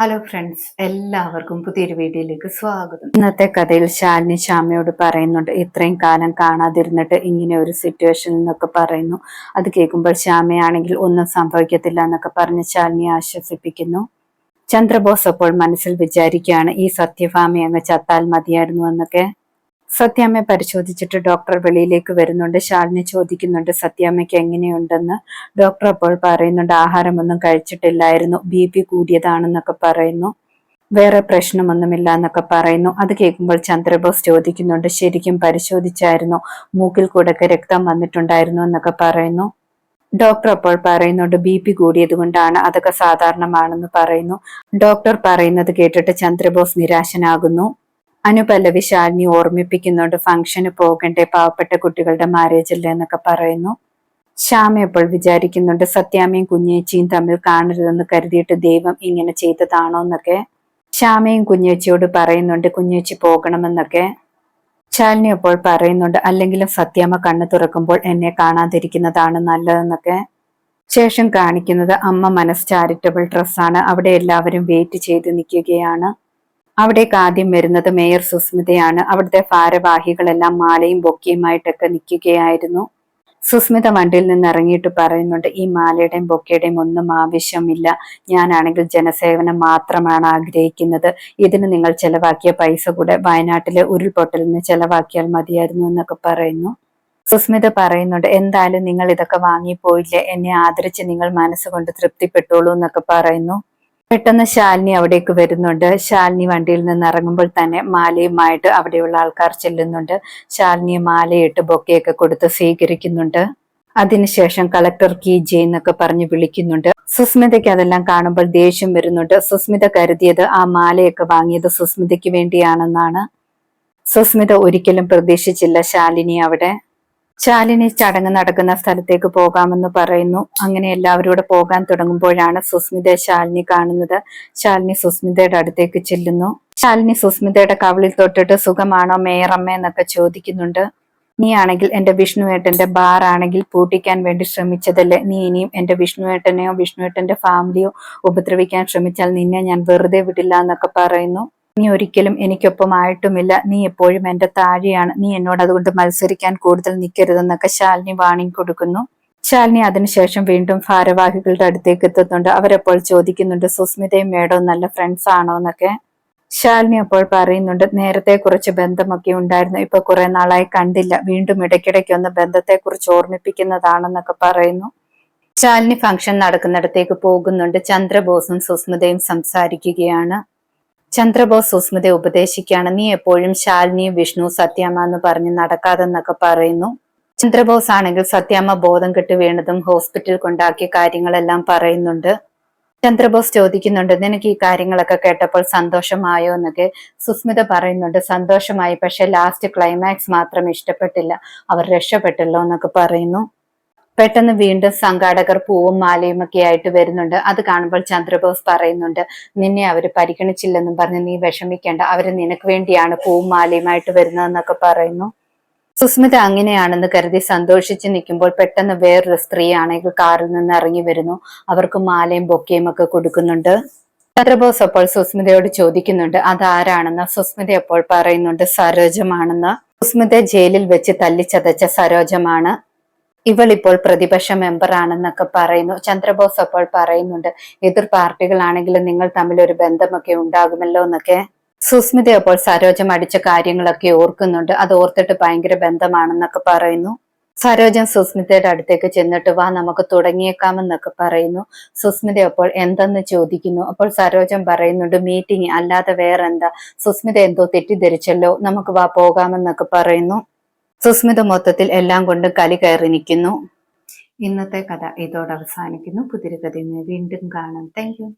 Hello friends എല്ലാവർക്കും പുതിയൊരു വീഡിയോയിലേക്ക് സ്വാഗതം. ഇന്നത്തെ കഥയിൽ ശാലിനി ശ്യാമയോട് പറയുന്നുണ്ട് ഇത്രയും കാലം കാണാതിരുന്നിട്ട് ഇങ്ങനെ ഒരു സിറ്റുവേഷൻ എന്നൊക്കെ പറയുന്നു. അത് കേൾക്കുമ്പോൾ ശ്യാമയാണെങ്കിൽ ഒന്നും സംഭവിക്കത്തില്ല എന്നൊക്കെ പറഞ്ഞ് ശാലിനി ആശ്വസിപ്പിക്കുന്നു. ചന്ദ്രബോസ് അപ്പോൾ മനസ്സിൽ വിചാരിക്കുകയാണ് ഈ സത്യഭാമി അങ്ങ് ചത്താൽ മതിയായിരുന്നു എന്നൊക്കെ. സത്യാമ്മയെ പരിശോധിച്ചിട്ട് ഡോക്ടർ വെളിയിലേക്ക് വരുന്നുണ്ട്. ശാലിനെ ചോദിക്കുന്നുണ്ട് സത്യാമ്മയ്ക്ക് എങ്ങനെയുണ്ടെന്ന്? ഡോക്ടർ അപ്പോൾ പറയുന്നുണ്ട് ആഹാരമൊന്നും കഴിച്ചിട്ടില്ലായിരുന്നു. ബി പി കൂടിയതാണെന്നൊക്കെ പറയുന്നു. വേറെ പ്രശ്നമൊന്നുമില്ല എന്നൊക്കെ പറയുന്നു. അത് കേൾക്കുമ്പോൾ ചന്ദ്രബോസ് ചോദിക്കുന്നുണ്ട് ശരിക്കും പരിശോധിച്ചായിരുന്നു? മൂക്കിൽ കൂടെയൊക്കെ രക്തം വന്നിട്ടുണ്ടായിരുന്നു? എന്നൊക്കെ പറയുന്നു. ഡോക്ടർ അപ്പോൾ പറയുന്നുണ്ട് ബി പി കൂടിയത് കൊണ്ടാണ് അതൊക്കെ സാധാരണമാണെന്ന് പറയുന്നു. ഡോക്ടർ പറയുന്നത് കേട്ടിട്ട് ചന്ദ്രബോസ് നിരാശനാകുന്നു. അനുപല്ലവി ശാലിനി ഓർമ്മിപ്പിക്കുന്നുണ്ട് ഫംഗ്ഷന് പോകണ്ടേ പാവപ്പെട്ട കുട്ടികളുടെ മാരേജ് അല്ലേ എന്നൊക്കെ പറയുന്നു. ശ്യാമ എപ്പോൾ വിചാരിക്കുന്നുണ്ട് സത്യാമ്മയും കുഞ്ഞേച്ചിയും തമ്മിൽ കാണരുതെന്ന് കരുതിയിട്ട് ദൈവം ഇങ്ങനെ ചെയ്തതാണോ എന്നൊക്കെ? ശ്യാമയും കുഞ്ഞേച്ചിയോട് പറയുന്നുണ്ട് കുഞ്ഞേച്ചി പോകണമെന്നൊക്കെ. ശാലിനി അപ്പോൾ പറയുന്നുണ്ട് അല്ലെങ്കിലും സത്യാമ്മ കണ്ണു തുറക്കുമ്പോൾ എന്നെ കാണാതിരിക്കുന്നതാണ് നല്ലതെന്നൊക്കെ. ശേഷം കാണിക്കുന്നത് അമ്മ മനസ് ചാരിറ്റബിൾ ഡ്രസ്സാണ് അവിടെ എല്ലാവരും വെയിറ്റ് ചെയ്ത് നിൽക്കുകയാണ്. അവിടേക്ക് ആദ്യം വരുന്നത് മേയർ സുസ്മിതയാണ്. അവിടുത്തെ ഭാരവാഹികളെല്ലാം മാലയും ബൊക്കയുമായിട്ടൊക്കെ നിൽക്കുകയായിരുന്നു. സുസ്മിത വണ്ടിയിൽ നിന്ന് ഇറങ്ങിയിട്ട് പറയുന്നുണ്ട് ഈ മാലയുടെയും ബൊക്കയുടെയും ഒന്നും ആവശ്യമില്ല. ഞാനാണെങ്കിൽ ജനസേവനം മാത്രമാണ് ആഗ്രഹിക്കുന്നത്. ഇതിന് നിങ്ങൾ ചെലവാക്കിയ പൈസ കൂടെ വയനാട്ടിലെ ഉരുൾപൊട്ടലിന് ചെലവാക്കിയാൽ മതിയായിരുന്നു എന്നൊക്കെ പറയുന്നു. സുസ്മിത പറയുന്നുണ്ട് എന്തായാലും നിങ്ങൾ ഇതൊക്കെ വാങ്ങിപ്പോയില്ലേ? എന്നെ ആദരിച്ച് നിങ്ങൾ മനസ്സുകൊണ്ട് തൃപ്തിപ്പെട്ടോളൂ എന്നൊക്കെ പറയുന്നു. പെട്ടെന്ന് ശാലിനി അവിടേക്ക് വരുന്നുണ്ട്. ശാലിനി വണ്ടിയിൽ നിന്ന് ഇറങ്ങുമ്പോൾ തന്നെ മാലയുമായിട്ട് അവിടെയുള്ള ആൾക്കാർ ചെല്ലുന്നുണ്ട്. ശാലിനി മാലയിട്ട് ബൊക്കയൊക്കെ കൊടുത്ത് സ്വീകരിക്കുന്നുണ്ട്. അതിനുശേഷം കളക്ടർ കി ജെ എന്നൊക്കെ പറഞ്ഞ് വിളിക്കുന്നുണ്ട്. സുസ്മിതയ്ക്ക് അതെല്ലാം കാണുമ്പോൾ ദേഷ്യം വരുന്നുണ്ട്. സുസ്മിത കരുതിയത് ആ മാലയൊക്കെ വാങ്ങിയത് സുസ്മിതയ്ക്ക് വേണ്ടിയാണെന്നാണ്. സുസ്മിത ഒരിക്കലും പ്രതീക്ഷിച്ചില്ല ശാലിനി അവിടെ. ശാലിനി ചടങ്ങ് നടക്കുന്ന സ്ഥലത്തേക്ക് പോകാമെന്ന് പറയുന്നു. അങ്ങനെ എല്ലാവരും പോകാൻ തുടങ്ങുമ്പോഴാണ് സുസ്മിത ശാലിനി കാണുന്നത്. ശാലിനി സുസ്മിതയുടെ അടുത്തേക്ക് ചെല്ലുന്നു. ശാലിനി സുസ്മിതയുടെ കവിളിൽ തൊട്ടിട്ട് സുഖമാണോ മേയറമ്മ എന്നൊക്കെ ചോദിക്കുന്നുണ്ട്. നീ ആണെങ്കിൽ എന്റെ വിഷ്ണുവേട്ടന്റെ ബാർ ആണെങ്കിൽ പൂട്ടിക്കാൻ വേണ്ടി ശ്രമിച്ചതല്ലേ? നീ ഇനിയും എന്റെ വിഷ്ണുവേട്ടനെയോ വിഷ്ണുവേട്ടന്റെ ഫാമിലിയോ ഉപദ്രവിക്കാൻ ശ്രമിച്ചാൽ നിന്നെ ഞാൻ വെറുതെ വിടില്ല എന്നൊക്കെ പറയുന്നു. നീ ഒരിക്കലും എനിക്കൊപ്പമായിട്ടുമില്ല. നീ എപ്പോഴും എന്റെ താഴെയാണ്. നീ എന്നോട് അതുകൊണ്ട് മത്സരിക്കാൻ കൂടുതൽ നിൽക്കരുതെന്നൊക്കെ ശാലിനി വാണിംഗ് കൊടുക്കുന്നു. ശാലിനി അതിനുശേഷം വീണ്ടും ഭാരവാഹികളുടെ അടുത്തേക്ക് എത്തുന്നുണ്ട്. അവരെപ്പോൾ ചോദിക്കുന്നുണ്ട് സുസ്മിതയും മേഡവും നല്ല ഫ്രണ്ട്സ് ആണോ എന്നൊക്കെ ശാലിനി അപ്പോൾ പറയുന്നുണ്ട് നേരത്തെ കുറച്ച് ബന്ധമൊക്കെ ഉണ്ടായിരുന്നു. ഇപ്പൊ കുറെ നാളായി കണ്ടില്ല. വീണ്ടും ഇടയ്ക്കിടയ്ക്ക് ഒന്ന് ബന്ധത്തെ കുറിച്ച് ഓർമ്മിപ്പിക്കുന്നതാണെന്നൊക്കെ പറയുന്നു. ശാലിനി ഫംഗ്ഷൻ നടക്കുന്നിടത്തേക്ക് പോകുന്നുണ്ട്. ചന്ദ്രബോസും സുസ്മിതയും സംസാരിക്കുകയാണ്. ചന്ദ്രബോസ് സുസ്മിതയെ ഉപദേശിക്കുകയാണ്. നീ എപ്പോഴും ശാലിനി വിഷ്ണു സത്യാമ്മ എന്ന് പറഞ്ഞ് നടക്കാതെന്നൊക്കെ പറയുന്നു. ചന്ദ്രബോസ് ആണെങ്കിൽ സത്യാമ്മ ബോധം കെട്ട് വീണതും ഹോസ്പിറ്റൽ കൊണ്ടാക്കിയ കാര്യങ്ങളെല്ലാം പറയുന്നുണ്ട്. ചന്ദ്രബോസ് ചോദിക്കുന്നുണ്ട് നിനക്ക് ഈ കാര്യങ്ങളൊക്കെ കേട്ടപ്പോൾ സന്തോഷമായോ? എന്നൊക്കെ സുസ്മിത പറയുന്നുണ്ട്. സന്തോഷമായി പക്ഷെ ലാസ്റ്റ് ക്ലൈമാക്സ് മാത്രം ഇഷ്ടപ്പെട്ടില്ല. അവർ രക്ഷപ്പെട്ടല്ലോ എന്നൊക്കെ പറയുന്നു. പെട്ടെന്ന് വീണ്ടും സംഘാടകർ പൂവും മാലയും ഒക്കെ ആയിട്ട് വരുന്നുണ്ട്. അത് കാണുമ്പോൾ ചന്ദ്രബോസ് പറയുന്നുണ്ട് നിന്നെ അവർ പരിഗണിച്ചില്ലെന്നും പറഞ്ഞ് നീ വിഷമിക്കേണ്ട. അവർ നിനക്ക് വേണ്ടിയാണ് പൂവും മാലയുമായിട്ട് വരുന്നതെന്നൊക്കെ പറയുന്നു. സുസ്മിത അങ്ങനെയാണെന്ന് കരുതി സന്തോഷിച്ച് നിൽക്കുമ്പോൾ പെട്ടെന്ന് വേറൊരു സ്ത്രീയാണെങ്കിൽ കാറിൽ നിന്ന് ഇറങ്ങി വരുന്നു. അവർക്ക് മാലയും ബൊക്കയും ഒക്കെ കൊടുക്കുന്നുണ്ട്. ചന്ദ്രബോസ് അപ്പോൾ സുസ്മിതയോട് ചോദിക്കുന്നുണ്ട് അതാരാണെന്ന് സുസ്മിത അപ്പോൾ പറയുന്നുണ്ട് സരോജമാണെന്ന്. സുസ്മിത ജയിലിൽ വെച്ച് തല്ലിച്ചതച്ച സരോജമാണ്. ഇവൾ ഇപ്പോൾ പ്രതിപക്ഷ മെമ്പർ ആണെന്നൊക്കെ പറയുന്നു. ചന്ദ്രബോസ് അപ്പോൾ പറയുന്നുണ്ട് എതിർ പാർട്ടികളാണെങ്കിലും നിങ്ങൾ തമ്മിൽ ഒരു ബന്ധമൊക്കെ ഉണ്ടാകുമല്ലോ എന്നൊക്കെ. സുസ്മിത അപ്പോൾ സരോജം അടിച്ച കാര്യങ്ങളൊക്കെ ഓർക്കുന്നുണ്ട്. അത് ഓർത്തിട്ട് ഭയങ്കര ബന്ധമാണെന്നൊക്കെ പറയുന്നു. സരോജൻ സുസ്മിതയുടെ അടുത്തേക്ക് ചെന്നിട്ട് വാ നമുക്ക് തുടങ്ങിയേക്കാമെന്നൊക്കെ പറയുന്നു. സുസ്മിത അപ്പോൾ എന്തെന്ന് ചോദിക്കുന്നു? അപ്പോൾ സരോജൻ പറയുന്നുണ്ട് മീറ്റിംഗ് അല്ലാതെ വേറെന്താ? സുസ്മിത എന്തോ തെറ്റിദ്ധരിച്ചല്ലോ. നമുക്ക് വാ പോകാമെന്നൊക്കെ പറയുന്നു. സുസ്മിത മൊത്തത്തിൽ എല്ലാം കൊണ്ട് കലി കയറി നിൽക്കുന്നു. ഇന്നത്തെ കഥ ഇതോടെ അവസാനിക്കുന്നു. പുതിയ കഥയിൽ വീണ്ടും കാണാം. താങ്ക്